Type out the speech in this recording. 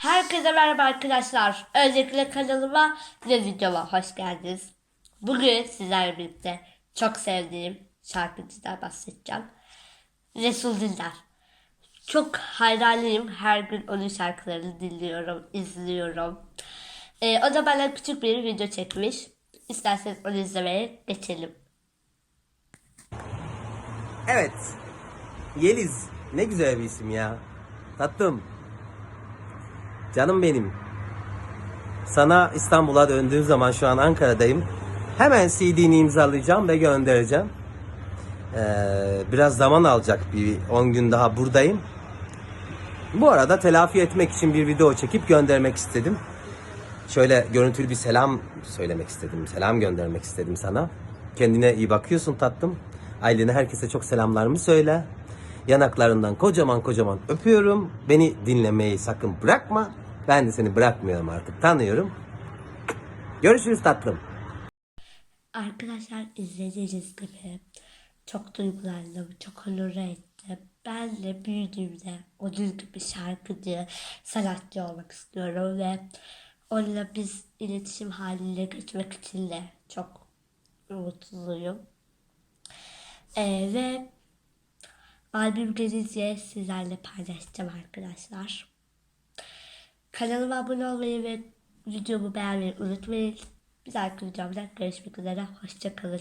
Herkese merhaba arkadaşlar. Öncelikle kanalıma ve videoma hoş geldiniz. Bugün sizlerle birlikte çok sevdiğim şarkıcıdan bahsedeceğim. Resul Dindar. Çok hayranıyım. Her gün onun şarkılarını dinliyorum, izliyorum. Ee, o da bana küçük bir video çekmiş. İsterseniz onu izlemeye geçelim. Evet. Yeliz. Ne güzel bir isim ya. Tatlım. Canım benim. Sana İstanbul'a döndüğüm zaman şu an Ankara'dayım. Hemen CD'ni imzalayacağım ve göndereceğim. Ee, biraz zaman alacak bir 10 gün daha buradayım. Bu arada telafi etmek için bir video çekip göndermek istedim. Şöyle görüntülü bir selam söylemek istedim. Selam göndermek istedim sana. Kendine iyi bakıyorsun tatlım. Ailene herkese çok selamlarımı söyle. Yanaklarından kocaman kocaman öpüyorum. Beni dinlemeyi sakın bırakma. Ben de seni bırakmıyorum artık. Tanıyorum. Görüşürüz tatlım. Arkadaşlar izlediğiniz gibi çok duygulandım, çok onur ettim. Ben de büyüdüğümde onun gibi şarkıcı, sanatçı olmak istiyorum ve onunla biz iletişim haline geçmek için de çok mutluyum. Ee, ve albüm gelince sizlerle paylaşacağım arkadaşlar. Kanalıma abone olmayı ve videomu beğenmeyi unutmayın. Bir dahaki videomda görüşmek üzere. Hoşçakalın.